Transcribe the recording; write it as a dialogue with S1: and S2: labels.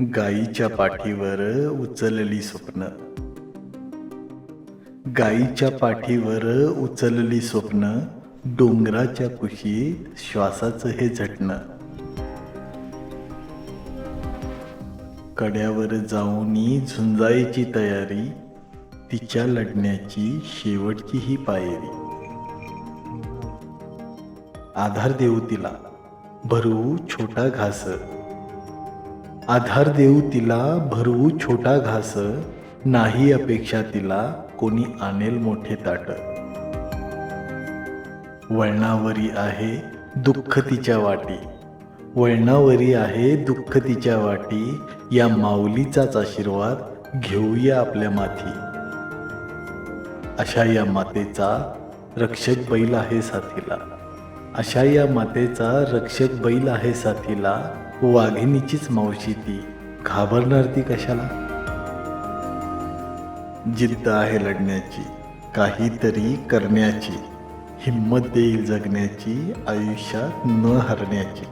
S1: गाईच्या पाठीवर उचलली स्वप्न. गाईच्या पाठीवर उचलली स्वप्न डोंगराच्या कुशीत श्वासाचं हे झटणं. कड्यावर जाऊनी झुंजायची तयारी तिच्या लढण्याची शेवटची ही पायरी. आधार देऊ तिला भरू छोटा घास. आधार देऊ तिला भरवू छोटा घास नाही अपेक्षा तिला कोणी आणेल मोठे ताट. वळणावरी आहे दुःख तिच्या वाटी. वळणावरी आहे दुःख तिच्या वाटी. या माऊलीचाच आशीर्वाद घेऊया आपल्या माथी. अशा या मातेचा रक्षक बैल आहे साथीला. अशा या मातेचा रक्षक बैल आहे साथीला. हो, वाघिणीचीच मावशी ती घाबरणार ती कशाला? जिद्द आहे लढण्याची काहीतरी करण्याची हिंमत देईल जगण्याची आयुष्यात न हरण्याची.